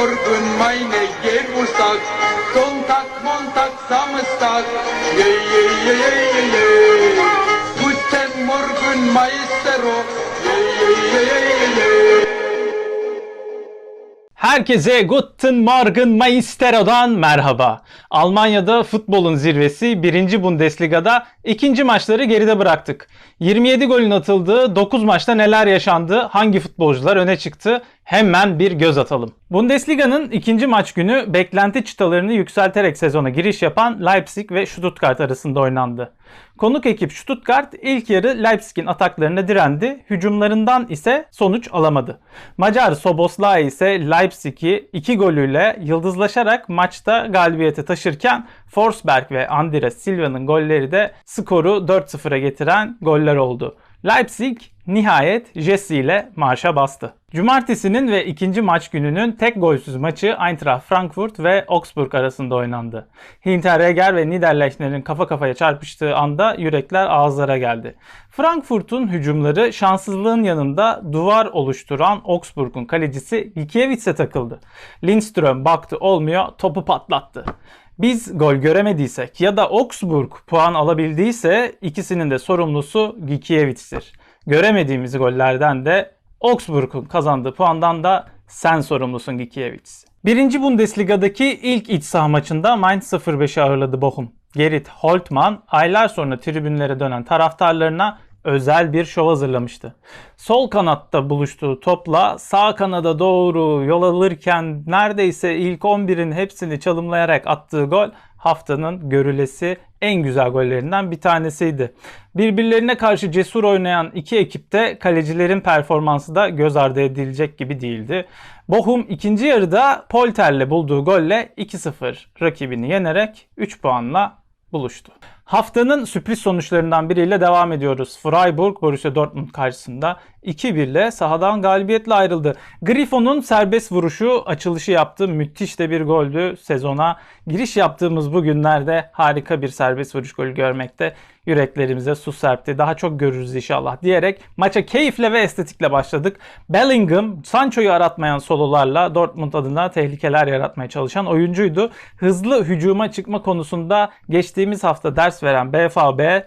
morgen meine Geburtstag, Sonntag, Montag, Samstag, je, je, je, je, je. Guten Morgen, Maestro, je, je, je, je, je. Herkese Guten Morgen Meistero'dan merhaba. Almanya'da futbolun zirvesi 1. Bundesliga'da ikinci maçları geride bıraktık. 27 golün atıldığı 9 maçta neler yaşandı, hangi futbolcular öne çıktı hemen bir göz atalım. Bundesliga'nın ikinci maç günü beklenti çıtalarını yükselterek sezona giriş yapan Leipzig ve Stuttgart arasında oynandı. Konuk ekip Stuttgart ilk yarı Leipzig'in ataklarına direndi, hücumlarından ise sonuç alamadı. Macar Soboslai ise Leipzig'i iki golüyle yıldızlaşarak maçta galibiyete taşırken Forsberg ve Andres Silva'nın golleri de skoru 4-0'a getiren goller oldu. Leipzig nihayet Jesse ile marşa bastı. Cumartesinin ve ikinci maç gününün tek golsüz maçı Eintracht Frankfurt ve Augsburg arasında oynandı. Hinteregger ve Niederlechner'in kafa kafaya çarpıştığı anda yürekler ağızlara geldi. Frankfurt'un hücumları şanssızlığın yanında duvar oluşturan Augsburg'un kalecisi Gikiewicz'e takıldı. Lindström baktı olmuyor topu patlattı. Biz gol göremediysek ya da Augsburg puan alabildiyse ikisinin de sorumlusu Gikiewicz'tir. Göremediğimiz gollerden de Augsburg'un kazandığı puandan da sen sorumlusun Gikiewicz. Birinci Bundesliga'daki ilk iç saha maçında Mainz 05'i ağırladı Bochum. Gerrit Holtmann aylar sonra tribünlere dönen taraftarlarına özel bir şov hazırlamıştı. Sol kanatta buluştuğu topla sağ kanada doğru yol alırken neredeyse ilk 11'in hepsini çalımlayarak attığı gol haftanın görülesi en güzel gollerinden bir tanesiydi. Birbirlerine karşı cesur oynayan iki ekipte kalecilerin performansı da göz ardı edilecek gibi değildi. Bochum ikinci yarıda Polter'le bulduğu golle 2-0 rakibini yenerek 3 puanla buluştu. Haftanın sürpriz sonuçlarından biriyle devam ediyoruz. Freiburg Borussia Dortmund karşısında 2-1 ile sahadan galibiyetle ayrıldı. Griffon'un serbest vuruşu açılışı yaptı. Müthiş de bir goldü. Sezona giriş yaptığımız bu günlerde harika bir serbest vuruş golü görmekte yüreklerimize su serpti. Daha çok görürüz inşallah diyerek maça keyifle ve estetikle başladık. Bellingham Sancho'yu aratmayan sololarla Dortmund adına tehlikeler yaratmaya çalışan oyuncuydu. Hızlı hücuma çıkma konusunda geçtiğimiz hafta ders veren BFB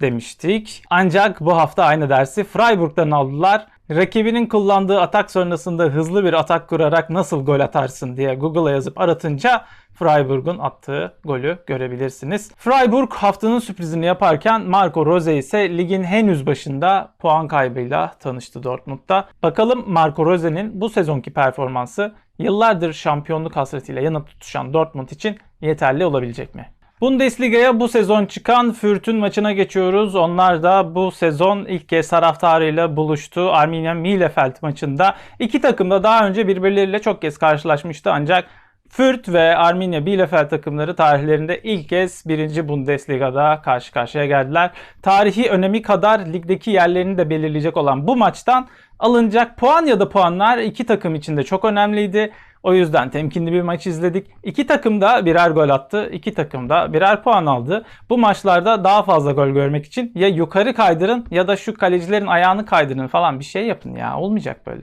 demiştik. Ancak bu hafta aynı dersi Freiburg'dan aldılar. Rakibinin kullandığı atak sonrasında hızlı bir atak kurarak nasıl gol atarsın diye Google'a yazıp aratınca Freiburg'un attığı golü görebilirsiniz. Freiburg haftanın sürprizini yaparken Marco Rose ise ligin henüz başında puan kaybıyla tanıştı Dortmund'da. Bakalım Marco Rose'nin bu sezonki performansı yıllardır şampiyonluk hasretiyle yanıp tutuşan Dortmund için yeterli olabilecek mi? Bundesliga'ya bu sezon çıkan Fürth'ün maçına geçiyoruz. Onlar da bu sezon ilk kez taraftarıyla buluştu. Arminia Bielefeld maçında iki takım da daha önce birbirleriyle çok kez karşılaşmıştı ancak Fürth ve Arminia Bielefeld takımları tarihlerinde ilk kez 1. Bundesliga'da karşı karşıya geldiler. Tarihi önemi kadar ligdeki yerlerini de belirleyecek olan bu maçtan alınacak puan ya da puanlar iki takım için de çok önemliydi. O yüzden temkinli bir maç izledik. İki takım da birer gol attı. İki takım da birer puan aldı. Bu maçlarda daha fazla gol görmek için ya yukarı kaydırın ya da şu kalecilerin ayağını kaydırın falan bir şey yapın ya. Olmayacak böyle.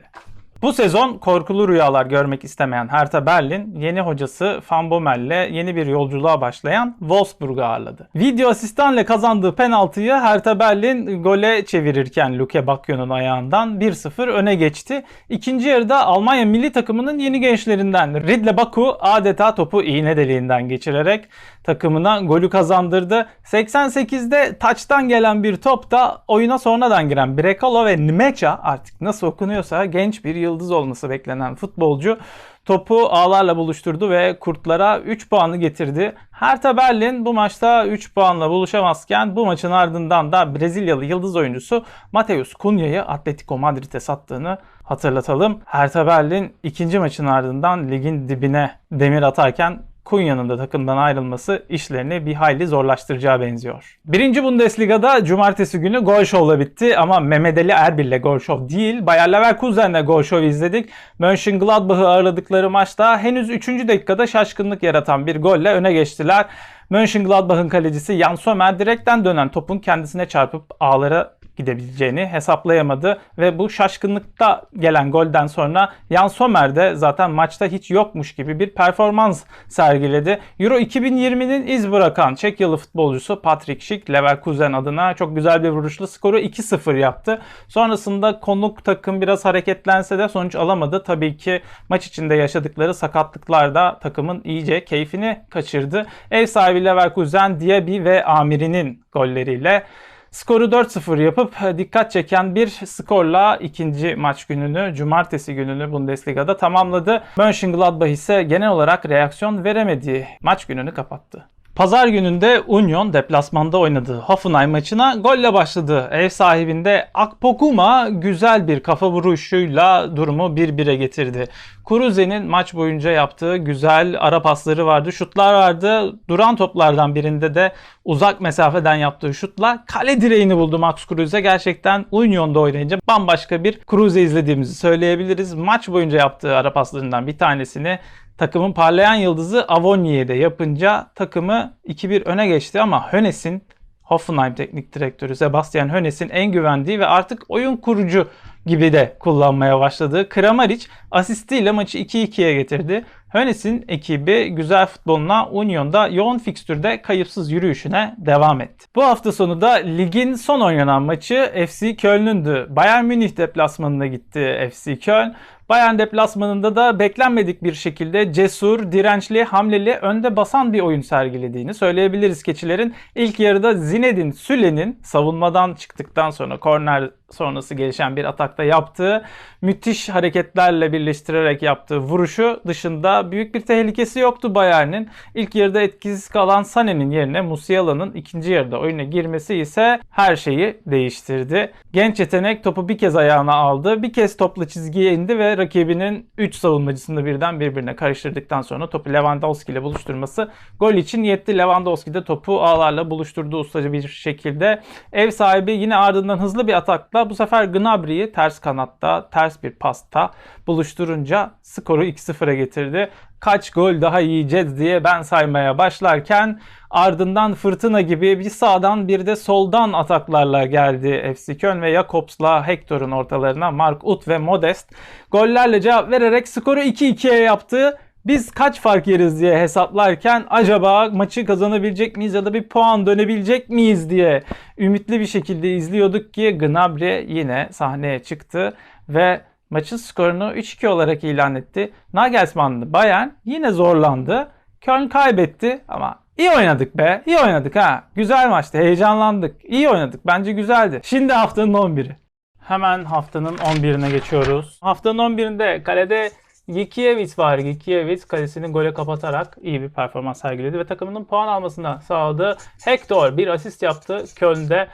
Bu sezon korkulu rüyalar görmek istemeyen Hertha Berlin yeni hocası Van Bommel'le yeni bir yolculuğa başlayan Wolfsburg'u ağırladı. Video asistanla kazandığı penaltıyı Hertha Berlin gole çevirirken Luke Bakio'nun ayağından 1-0 öne geçti. İkinci yarıda Almanya milli takımının yeni gençlerinden Ridle Baku adeta topu iğne deliğinden geçirerek takımına golü kazandırdı. 88'de taçtan gelen bir top da oyuna sonradan giren Brekalo ve Nmecha artık nasıl okunuyorsa genç bir yıldız olması beklenen futbolcu topu ağlarla buluşturdu ve kurtlara 3 puanı getirdi. Hertha Berlin bu maçta 3 puanla buluşamazken bu maçın ardından da Brezilyalı yıldız oyuncusu Mateus Cunha'yı Atletico Madrid'e sattığını hatırlatalım. Hertha Berlin ikinci maçın ardından ligin dibine demir atarken Kunya'nın da takımdan ayrılması işlerini bir hayli zorlaştıracağı benziyor. Birinci Bundesliga'da cumartesi günü gol şovla bitti ama Mehmet Ali Erbil'le gol şov değil. Bayer Leverkusen'le gol şov izledik. Mönchengladbach'ı ağırladıkları maçta henüz 3. dakikada şaşkınlık yaratan bir golle öne geçtiler. Mönchengladbach'ın kalecisi Jan Sommer direkten dönen topun kendisine çarpıp ağlara gidebileceğini hesaplayamadı ve bu şaşkınlıkta gelen golden sonra Jan Sommer de zaten maçta hiç yokmuş gibi bir performans sergiledi. Euro 2020'nin iz bırakan Çekyalı futbolcusu Patrick Schick Leverkusen adına çok güzel bir vuruşlu skoru 2-0 yaptı. Sonrasında konuk takım biraz hareketlense de sonuç alamadı. Tabii ki maç içinde yaşadıkları sakatlıklar da takımın iyice keyfini kaçırdı. Ev sahibi Leverkusen Diaby ve Amiri'nin golleriyle Skoru 4-0 yapıp dikkat çeken bir skorla ikinci maç gününü, cumartesi gününü Bundesliga'da tamamladı. Mönchengladbach ise genel olarak reaksiyon veremediği maç gününü kapattı. Pazar gününde Union deplasmanda oynadığı Hoffenheim maçına golle başladı. Ev sahibinde Akpokuma güzel bir kafa vuruşuyla durumu 1-1'e getirdi. Kuruze'nin maç boyunca yaptığı güzel ara pasları vardı, şutlar vardı. Duran toplardan birinde de uzak mesafeden yaptığı şutla kale direğini buldu Max Kruse. Gerçekten Union'da oynayınca bambaşka bir Kruse izlediğimizi söyleyebiliriz. Maç boyunca yaptığı ara paslarından bir tanesini takımın parlayan yıldızı Avonier'de yapınca takımı 2-1 öne geçti ama Hönes'in Hoffenheim teknik direktörü Sebastian Hönes'in en güvendiği ve artık oyun kurucu gibi de kullanmaya başladığı Kramaric asistiyle maçı 2-2'ye getirdi. Hönes'in ekibi güzel futboluna Union'da yoğun fikstürde kayıpsız yürüyüşüne devam etti. Bu hafta sonu da ligin son oynanan maçı FC Köln'ündü. Bayern Münih deplasmanına gitti FC Köln. Bayern deplasmanında da beklenmedik bir şekilde cesur, dirençli, hamleli, önde basan bir oyun sergilediğini söyleyebiliriz keçilerin. İlk yarıda Zinedine Süle'nin savunmadan çıktıktan sonra korner sonrası gelişen bir atakta yaptığı müthiş hareketlerle birleştirerek yaptığı vuruşu dışında büyük bir tehlikesi yoktu Bayern'in. İlk yarıda etkisiz kalan Sané'nin yerine Musiala'nın ikinci yarıda oyuna girmesi ise her şeyi değiştirdi. Genç yetenek topu bir kez ayağına aldı, bir kez topla çizgiye indi ve rakibinin 3 savunmacısını birden birbirine karıştırdıktan sonra topu Lewandowski ile buluşturması gol için yetti. Lewandowski de topu ağlarla buluşturdu ustaca bir şekilde. Ev sahibi yine ardından hızlı bir atakla bu sefer Gnabry'i ters kanatta, ters bir pasta buluşturunca skoru 2-0'a getirdi. Kaç gol daha yiyeceğiz diye ben saymaya başlarken ardından fırtına gibi bir sağdan bir de soldan ataklarla geldi FC Köln ve Jakobs'la Hector'un ortalarına Mark Uth ve Modest gollerle cevap vererek skoru 2-2'ye yaptı. Biz kaç fark yeriz diye hesaplarken acaba maçı kazanabilecek miyiz ya da bir puan dönebilecek miyiz diye ümitli bir şekilde izliyorduk ki Gnabry yine sahneye çıktı ve maçın skorunu 3-2 olarak ilan etti. Nagelsmann'lı Bayern yine zorlandı. Köln kaybetti ama iyi oynadık be. iyi oynadık ha. Güzel maçtı. Heyecanlandık. İyi oynadık. Bence güzeldi. Şimdi haftanın 11'i. Hemen haftanın 11'ine geçiyoruz. Haftanın 11'inde kalede Gikiewicz var. Gikiewicz kalesini gole kapatarak iyi bir performans sergiledi ve takımının puan almasına sağladı. Hector bir asist yaptı Köln'de.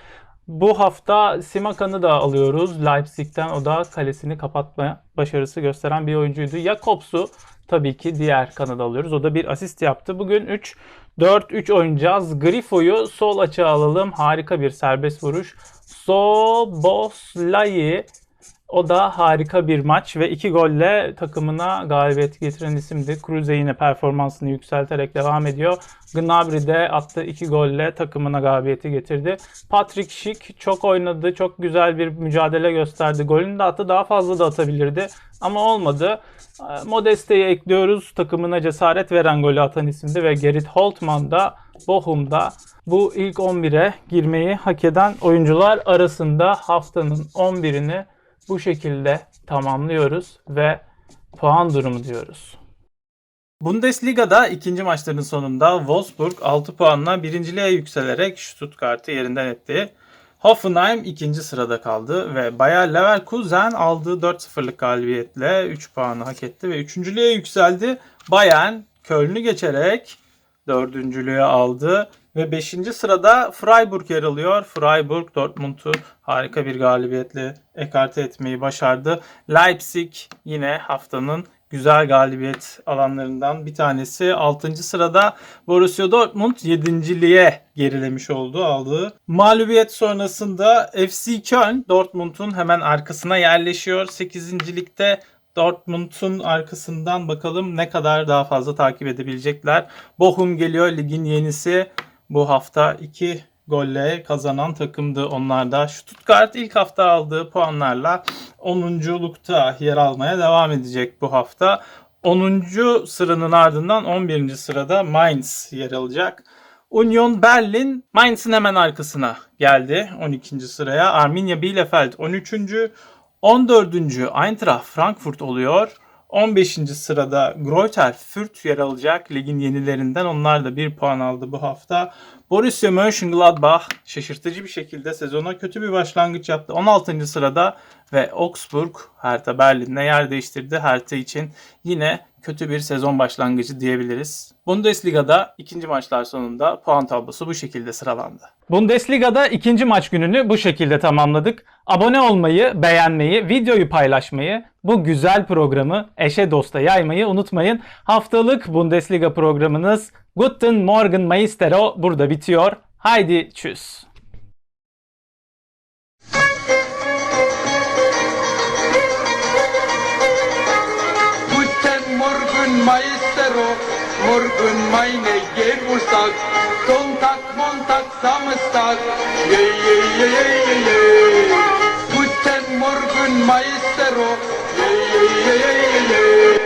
Bu hafta Simakan'ı da alıyoruz Leipzig'ten. O da kalesini kapatma başarısı gösteren bir oyuncuydu. Jakobs'u tabii ki diğer kanadı alıyoruz. O da bir asist yaptı. Bugün 3 4-3 oynayacağız. Grifo'yu sol açığa alalım. Harika bir serbest vuruş. Soboslai o da harika bir maç ve iki golle takımına galibiyet getiren isimdi. Cruze yine performansını yükselterek devam ediyor. Gnabry de attığı iki golle takımına galibiyeti getirdi. Patrick Schick çok oynadı. Çok güzel bir mücadele gösterdi. Golünü de attı. Daha fazla da atabilirdi. Ama olmadı. Modeste'yi ekliyoruz. Takımına cesaret veren golü atan isimdi ve Gerrit Holtman da Bochum'da bu ilk 11'e girmeyi hak eden oyuncular arasında haftanın 11'ini bu şekilde tamamlıyoruz ve puan durumu diyoruz. Bundesliga'da ikinci maçların sonunda Wolfsburg 6 puanla birinciliğe yükselerek Stuttgart'ı yerinden etti. Hoffenheim ikinci sırada kaldı ve Bayer Leverkusen aldığı 4-0'lık galibiyetle 3 puanı hak etti ve üçüncülüğe yükseldi. Bayern Köln'ü geçerek dördüncülüğe aldı ve 5. sırada Freiburg yer alıyor. Freiburg Dortmund'u harika bir galibiyetle ekarte etmeyi başardı. Leipzig yine haftanın güzel galibiyet alanlarından bir tanesi. 6. sırada Borussia Dortmund 7.liğe gerilemiş oldu aldığı. Mağlubiyet sonrasında FC Köln Dortmund'un hemen arkasına yerleşiyor. 8. ligde Dortmund'un arkasından bakalım ne kadar daha fazla takip edebilecekler. Bochum geliyor ligin yenisi. Bu hafta iki golle kazanan takımdı onlar da. Stuttgart ilk hafta aldığı puanlarla 10.lukta yer almaya devam edecek bu hafta. 10. sıranın ardından 11. sırada Mainz yer alacak. Union Berlin Mainz'in hemen arkasına geldi 12. sıraya. Arminia Bielefeld 13. 14. Eintracht Frankfurt oluyor. 15. sırada Greuther Fürth yer alacak ligin yenilerinden. Onlar da bir puan aldı bu hafta. Borussia Mönchengladbach şaşırtıcı bir şekilde sezona kötü bir başlangıç yaptı. 16. sırada ve Augsburg Hertha Berlin'le yer değiştirdi. Hertha için yine kötü bir sezon başlangıcı diyebiliriz. Bundesliga'da ikinci maçlar sonunda puan tablosu bu şekilde sıralandı. Bundesliga'da ikinci maç gününü bu şekilde tamamladık. Abone olmayı, beğenmeyi, videoyu paylaşmayı, bu güzel programı eşe dosta yaymayı unutmayın. Haftalık Bundesliga programınız Guten Morgen Maestro burada bitiyor. Haydi tschüss. Guten Morgen, Maestro, morgen meine Geburtstag. Sonntag, Montag, Samstag, je, je, je, je, je. Guten Morgen, Maestro, je, je, je, je, je.